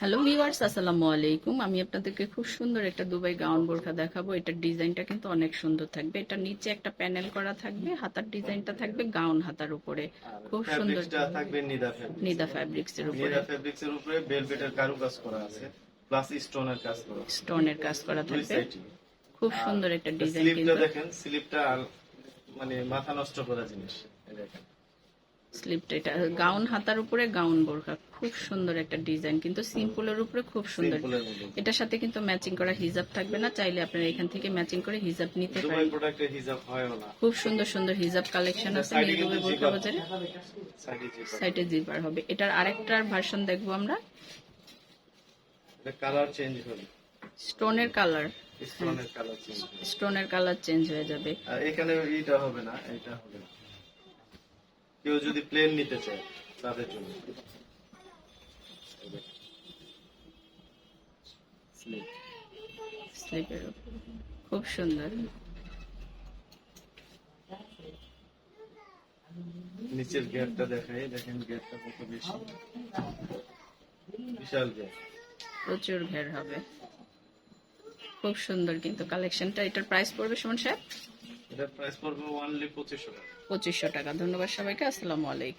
Hello viewers আসসালামু আলাইকুম। আমি আপনাদেরকে খুব সুন্দর একটা দুবাই গাউন বোরখা দেখাবো। এটার ডিজাইনটা কিন্তু অনেক সুন্দর থাকবে। এটা নিচে একটা প্যানেল করা থাকবে। হাতার ডিজাইনটা থাকবে গাউন হাতার উপরে। খুব সুন্দর থাকবে নিদা ফ্যাব্রিক নিদা ফ্যাব্রিক্স এর উপরে। নিদা ফ্যাব্রিক্স এর উপরে বেলভেটের কারুকাজ করা আছে। প্লাস স্টোনের কাজ করা স্টোনের কাজ করা থাকবে। খুব সুন্দর একটা ডিজাইন স্লিপটা কিন্তু। দেখেন স্লিপটা মানে মাথা নষ্ট করা জিনিস। দেখেন। স্লিপটা এটা গাউন হাতার উপরে গাউন বোরখা খুব সুন্দর একটা ডিজাইন কিন্তু সিম্পলের উপরে খুব সুন্দর। এটার সাথে কিন্তু ম্যাচিং করা হিজাব থাকবে না চাইলে আপনারা এখান থেকে ম্যাচিং করে হিজাব নিতে পারেন। খুব সুন্দর সুন্দর হিজাব কালেকশন আছে দুবাই বোরখা জিপার। বাজারে। সাইডে জিপার। সাইটে জিপার হবে। এটার আরেকটার ভার্সন দেখব আমরা। কালার চেঞ্জ হবে। স্টোনের কালার স্টোনের কালার চেঞ্জ হয়ে যাবে। এখানে এইটা হবে না এটা হবে না। কেউ যদি প্লেন নিতে চায় তাদের জন্য। স্লিপের খুব সুন্দর। নিচের গ্যাপটা দেখাই দেখেন গ্যাপটা কত বেশি। বিশাল গ্যাপ প্রচুর ঘের হবে। খুব সুন্দর কিন্তু কালেকশনটা এটার প্রাইস পড়বে সুমন সাহেব? এটার প্রাইস পড়বে ওয়ানলি পঁচিশশো টাকা। পঁচিশশো টাকা। ধন্যবাদ সবাইকে। আসসালামু আলাইকুম।